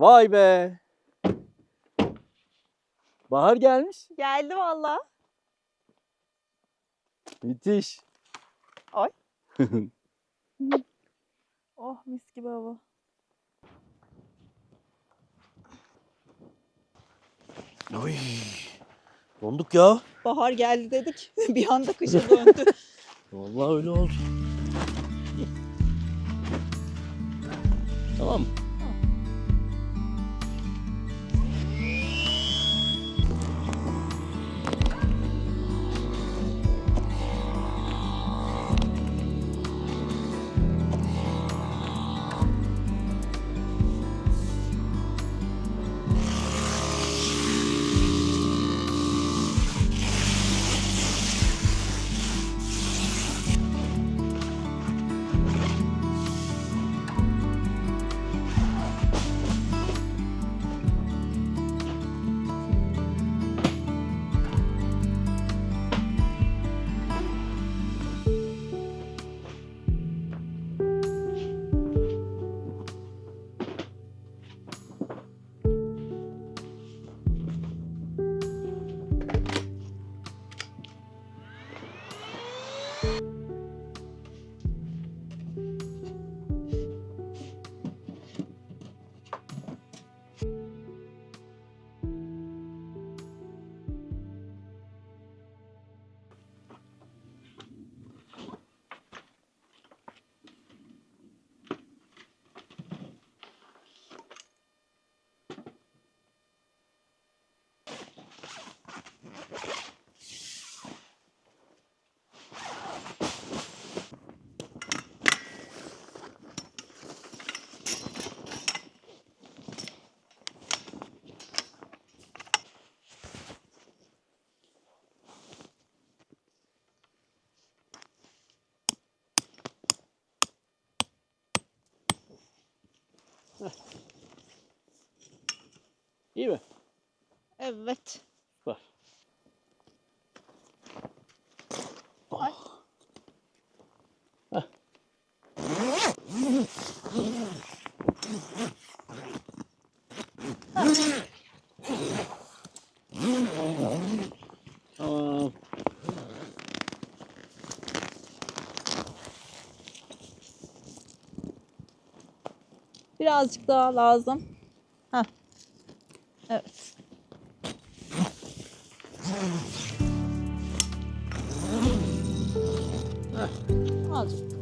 Vay be. Bahar gelmiş. Geldi valla. Müthiş. Oh mis gibi hava. Oy. Donduk ya. Bahar geldi dedik. bir anda kışa döndü. Vallahi öyle oldu. Tamam. İyi mi? evet. Var. Ay. Heh. Birazcık daha lazım. Heh. Evet. Azıcık.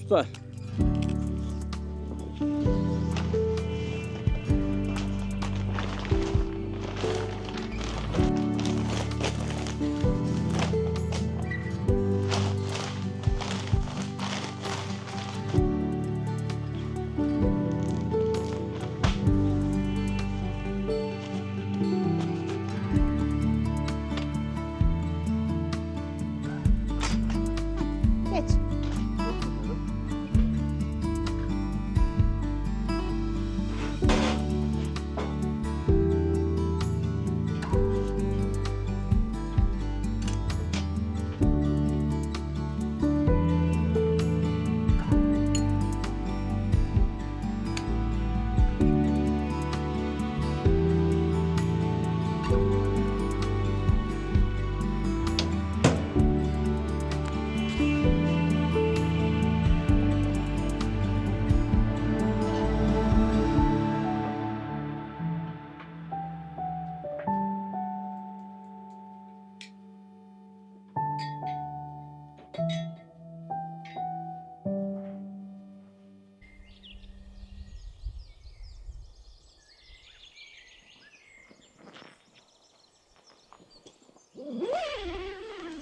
Süper.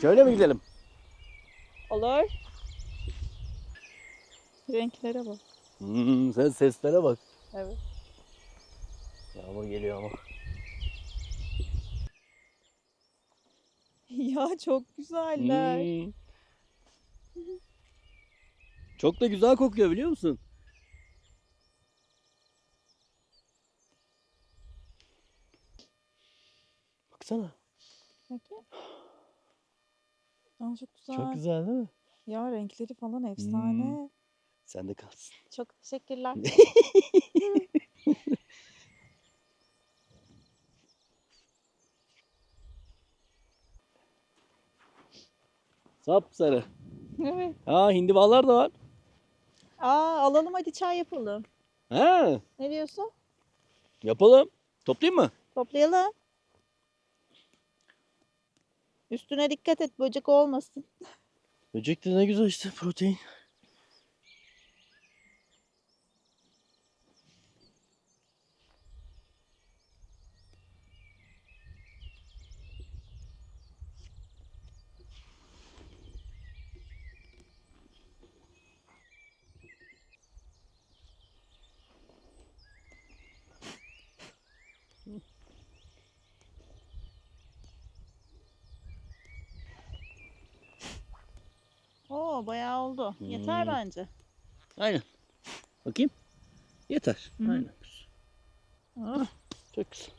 Şöyle mi gidelim? Olur. Renklere bak. Hmm, sen seslere bak. Evet. Yağmur geliyor ama. ya çok güzeller. Hmm. Çok da güzel kokuyor biliyor musun? Baksana. Bakayım. Aa, çok güzel. Çok güzel değil mi? Ya renkleri falan efsane. Sen de kalsın. Çok teşekkürler. Sap sarı. evet. Ha hindibalar da var. Aa alalım hadi çay yapalım. Ha Ne diyorsun? yapalım. Toplayayım mı? Toplayalım. Üstüne dikkat et böcek olmasın. Böcek de ne güzel işte protein. Oldu. Yeter Hmm. bence. Aynen. Bakayım. Yeter. Hı. Aynen. Ah, çok güzel.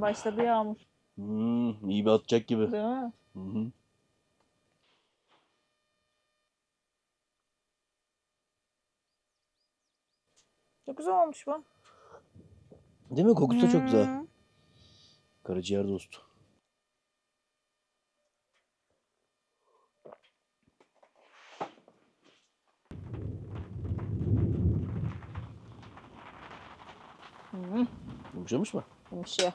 Başladı yağmur. Hmm, iyi bir atacak gibi. Değil mi? Hı hı. Çok güzel olmuş bu. Değil mi? Kokusu da çok güzel. Hmm. Karaciğer dostu. Hmm. Yumuşamış mı? Yumuşuyor.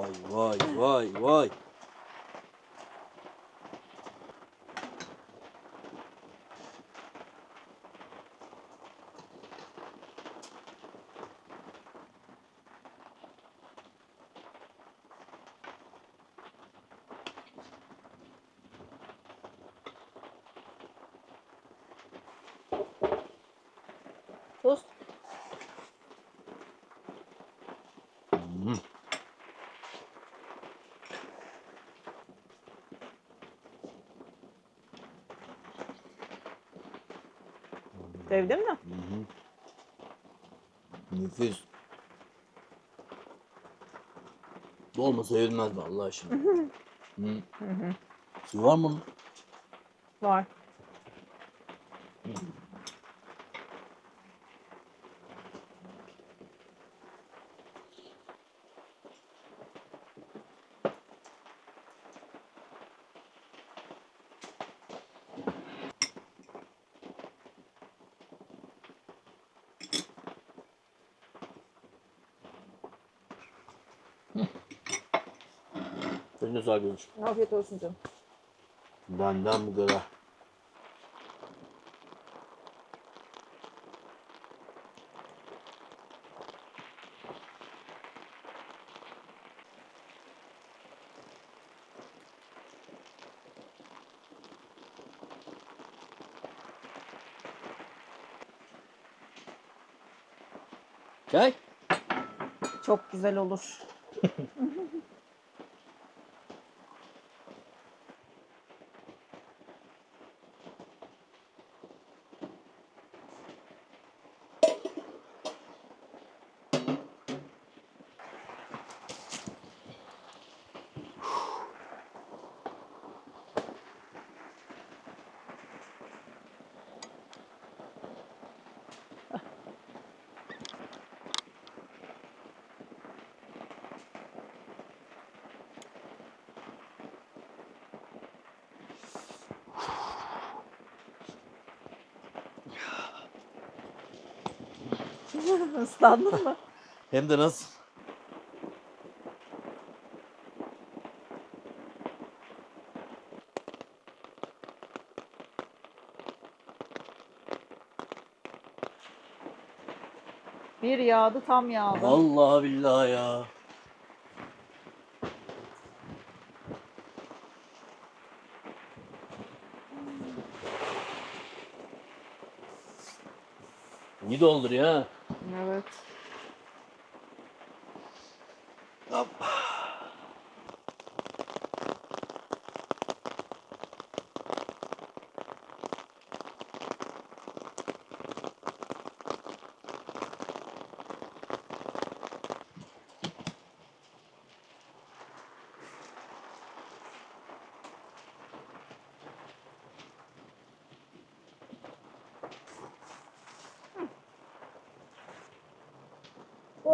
Vay vay vay vay. Tost. Hmm. Sevdin mi? Hı hı. Nefis. Dolma sevilmez vallahi şimdi. hı. Hı hı. Suyu var mı? Var. Eline sağlık görmüş. Afiyet olsun canım. Benden bu kadar. Çay? Çok güzel olur. Islandın mı? Hem de nasıl? Bir yağdı tam yağdı. Vallahi billahi ya. İyi doldur ya. Evet. Hop.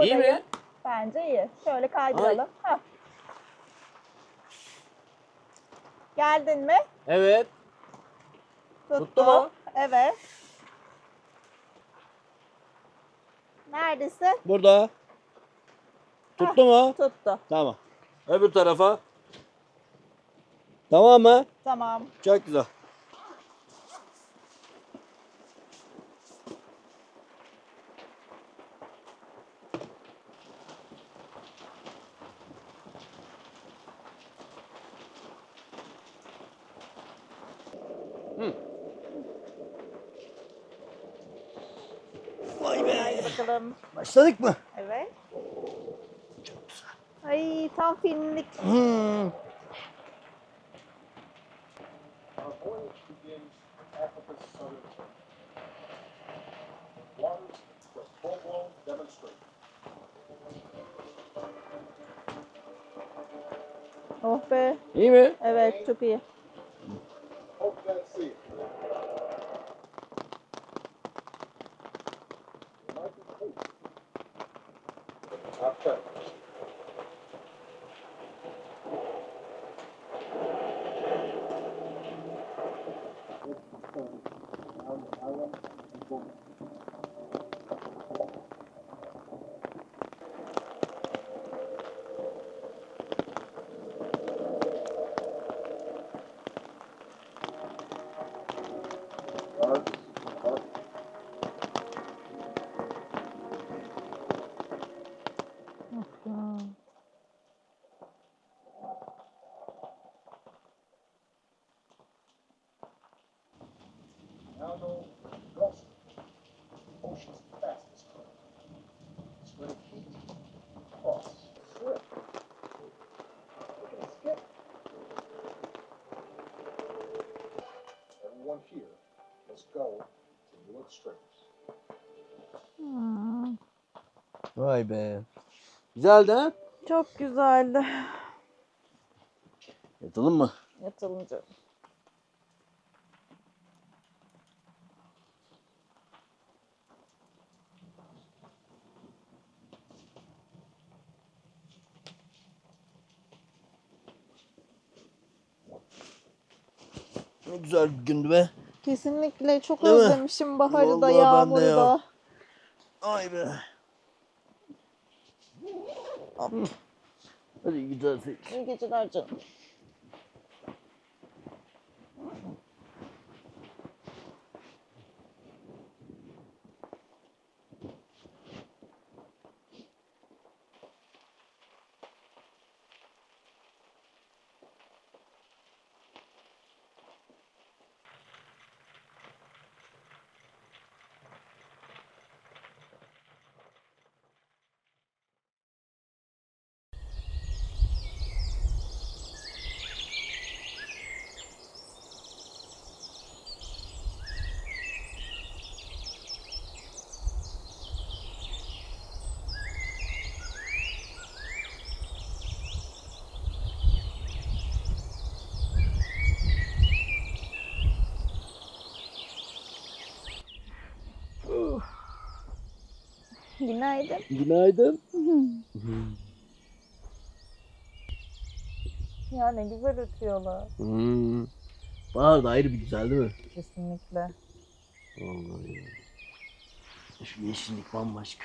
İyi mi? Buradayım. Bence iyi. Şöyle kaydıralım. Hah. Geldin mi? Evet. Tuttu. Tuttu mu? Evet. Neredesin? Burada. Tuttu mu? Tuttu. Tamam. Öbür tarafa. Tamam mı? Tamam. Çok güzel. Hı. Vay be. Hadi bakalım. Başladık mı? Evet. Ay tam filmlik. Hmm. Our voyage begins Africa's southern tip. Waters for full-blown demonstration. Oh be. İyi mi? Evet çok iyi. Hmm, Vay be. Güzeldi ha? çok güzeldi. Yatalım mı? Yatalım canım. Ne güzel bir gündü be. Kesinlikle çok Değil mi? özlemişim baharı da Vallahi ben de yağmuru ya. da. Ay be. Hadi güzel İyi geceler canım. Günaydın. Günaydın. Ya ne güzel ötüyorlar. Hmm. Bahar da ayrı bir güzel değil mi? Kesinlikle. Vallahi ya. Şu yeşillik bambaşka.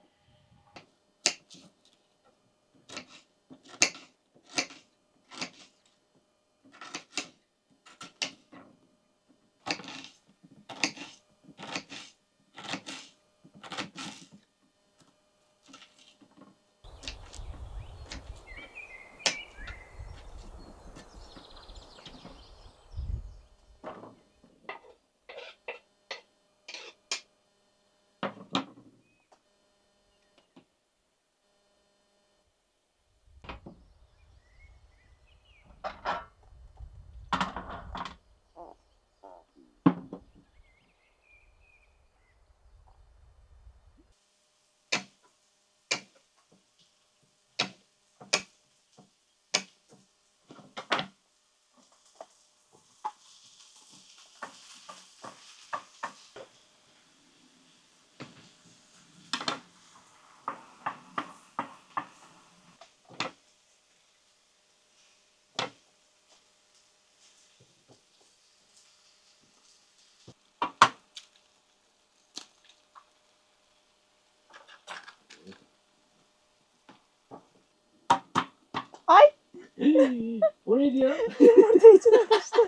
o neydi ya? Yumurta içine düştü.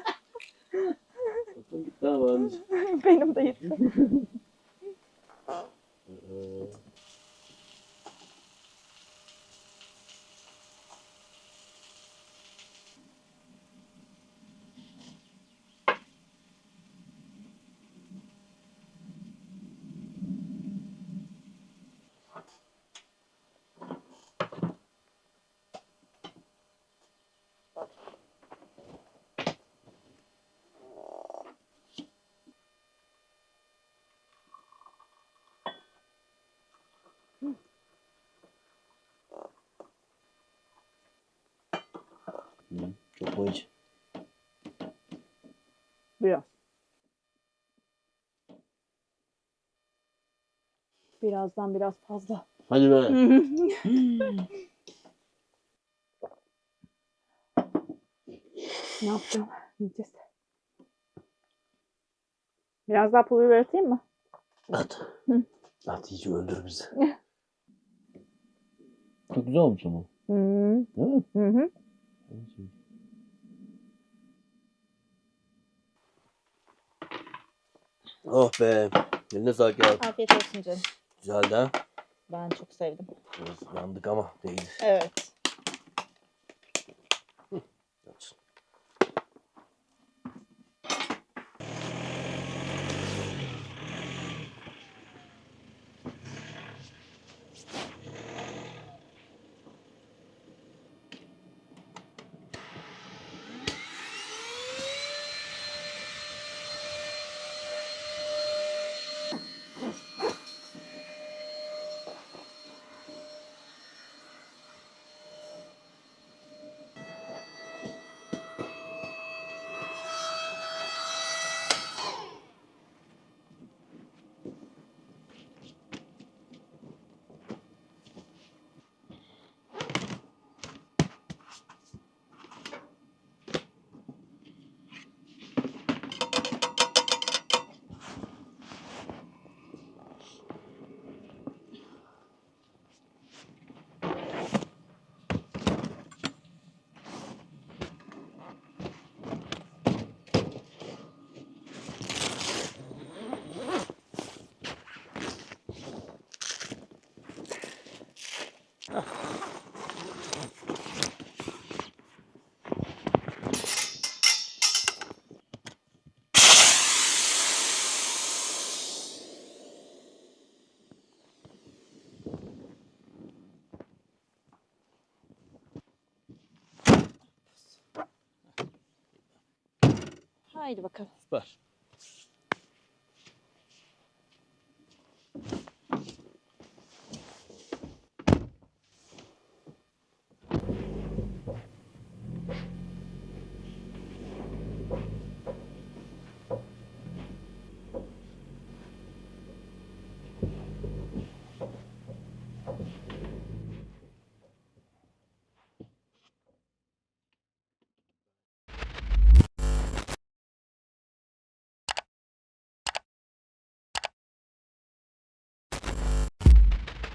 Bakın gitti ama. Benim de gitti. Hı, boyunca. Biraz. Birazdan biraz fazla. Hadi be. ne yapacağım? Yiyeceğiz. Biraz daha pul biber atayım mı? At. Hı. At iyice öldür bizi. Çok güzel olmuş ama. Hmm. Değil mi? Hı hı. Oh be. Eline sağlık ya. Afiyet olsun canım. Güzeldi ha. Ben çok sevdim. Biraz yandık ama değdi. Evet. Haydi bakalım. Süper.